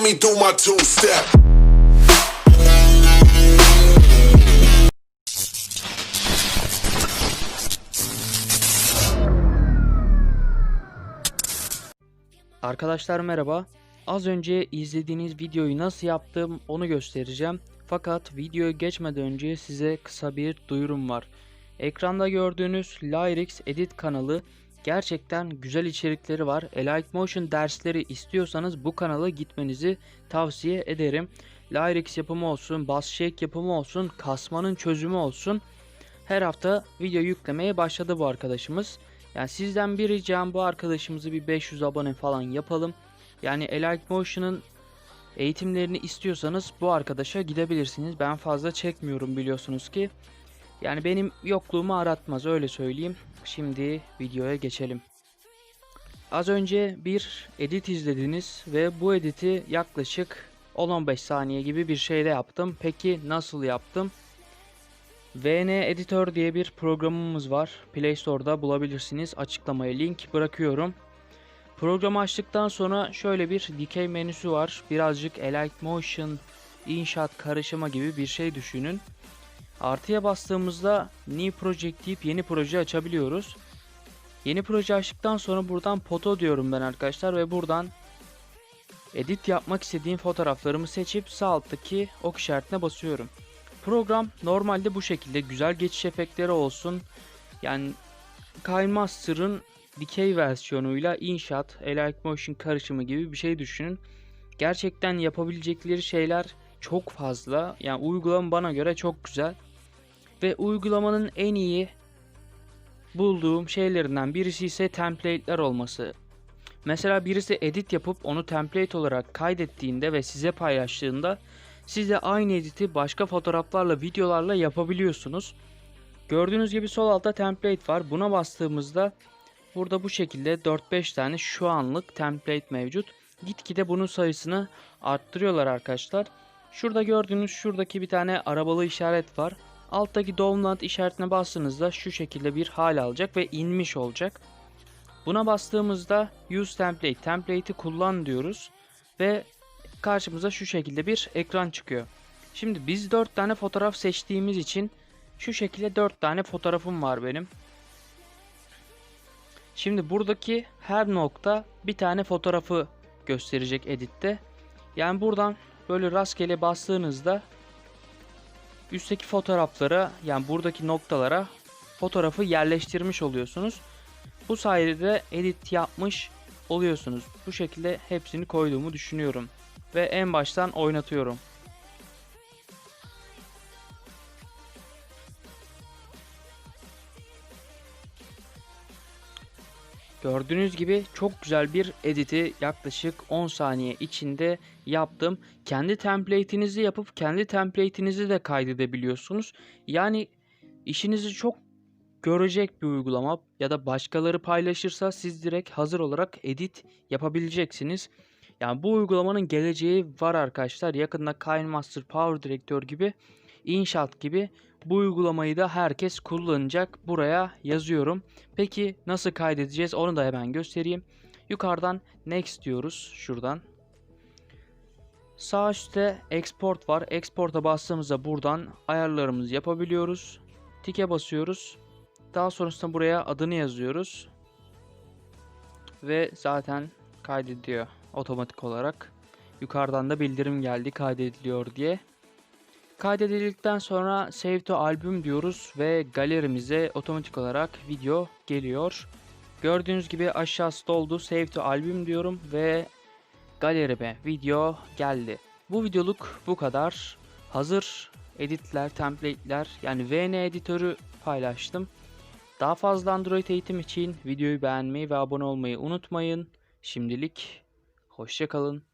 me do my two step. Arkadaşlar merhaba. Az önce izlediğiniz videoyu nasıl yaptım onu göstereceğim. Fakat videoya geçmeden önce size kısa bir duyurum var. Ekranda gördüğünüz Lyrics Edit kanalı gerçekten güzel içerikleri var. Light Motion dersleri istiyorsanız bu kanala gitmenizi tavsiye ederim. Lyrics yapımı olsun, Bass Shake yapımı olsun, kasmanın çözümü olsun. Her hafta video yüklemeye başladı bu arkadaşımız. Yani sizden bir ricam bu arkadaşımızı bir 500 abone falan yapalım. Yani Elite Motion'ın eğitimlerini istiyorsanız bu arkadaşa gidebilirsiniz. Ben fazla çekmiyorum biliyorsunuz ki. Yani benim yokluğumu aratmaz öyle söyleyeyim. Şimdi videoya geçelim. Az önce bir edit izlediniz ve bu editi yaklaşık 10-15 saniye gibi bir şeyde yaptım. Peki nasıl yaptım? VN Editor diye bir programımız var. Play Store'da bulabilirsiniz. Açıklamaya link bırakıyorum. Programı açtıktan sonra şöyle bir dikey menüsü var. Birazcık Elite Motion inşaat karışımı gibi bir şey düşünün. Artıya bastığımızda New Project deyip yeni proje açabiliyoruz. Yeni proje açtıktan sonra buradan Poto diyorum ben arkadaşlar ve buradan edit yapmak istediğim fotoğraflarımı seçip sağ alttaki ok işaretine basıyorum. Program normalde bu şekilde güzel geçiş efektleri olsun. Yani KineMaster'ın dikey versiyonuyla inşaat, Motion karışımı gibi bir şey düşünün. Gerçekten yapabilecekleri şeyler çok fazla. Yani uygulama bana göre çok güzel. Ve uygulamanın en iyi bulduğum şeylerinden birisi ise template'ler olması. Mesela birisi edit yapıp onu template olarak kaydettiğinde ve size paylaştığında siz de aynı editi başka fotoğraflarla, videolarla yapabiliyorsunuz. Gördüğünüz gibi sol altta template var. Buna bastığımızda burada bu şekilde 4-5 tane şu anlık template mevcut. Gitgide bunun sayısını arttırıyorlar arkadaşlar. Şurada gördüğünüz şuradaki bir tane arabalı işaret var. Alttaki download işaretine bastığınızda şu şekilde bir hal alacak ve inmiş olacak. Buna bastığımızda use template, template'i kullan diyoruz ve karşımıza şu şekilde bir ekran çıkıyor. Şimdi biz 4 tane fotoğraf seçtiğimiz için şu şekilde 4 tane fotoğrafım var benim. Şimdi buradaki her nokta bir tane fotoğrafı gösterecek editte. Yani buradan böyle rastgele bastığınızda üstteki fotoğraflara yani buradaki noktalara fotoğrafı yerleştirmiş oluyorsunuz. Bu sayede edit yapmış oluyorsunuz. Bu şekilde hepsini koyduğumu düşünüyorum. Ve en baştan oynatıyorum. Gördüğünüz gibi çok güzel bir editi yaklaşık 10 saniye içinde yaptım. Kendi template'inizi yapıp kendi template'inizi de kaydedebiliyorsunuz. Yani işinizi çok görecek bir uygulama ya da başkaları paylaşırsa siz direkt hazır olarak edit yapabileceksiniz. Yani bu uygulamanın geleceği var arkadaşlar. Yakında KineMaster Power Director gibi inşaat gibi bu uygulamayı da herkes kullanacak. Buraya yazıyorum. Peki nasıl kaydedeceğiz onu da hemen göstereyim. Yukarıdan next diyoruz şuradan. Sağ üstte export var. Export'a bastığımızda buradan ayarlarımızı yapabiliyoruz. Tike basıyoruz. Daha sonrasında buraya adını yazıyoruz. Ve zaten kaydediyor otomatik olarak. Yukarıdan da bildirim geldi kaydediliyor diye. Kaydedildikten sonra Save to Album diyoruz ve galerimize otomatik olarak video geliyor. Gördüğünüz gibi aşağısı oldu. Save to Album diyorum ve galerime video geldi. Bu videoluk bu kadar. Hazır editler, template'ler yani VN editörü paylaştım. Daha fazla Android eğitim için videoyu beğenmeyi ve abone olmayı unutmayın. Şimdilik hoşçakalın.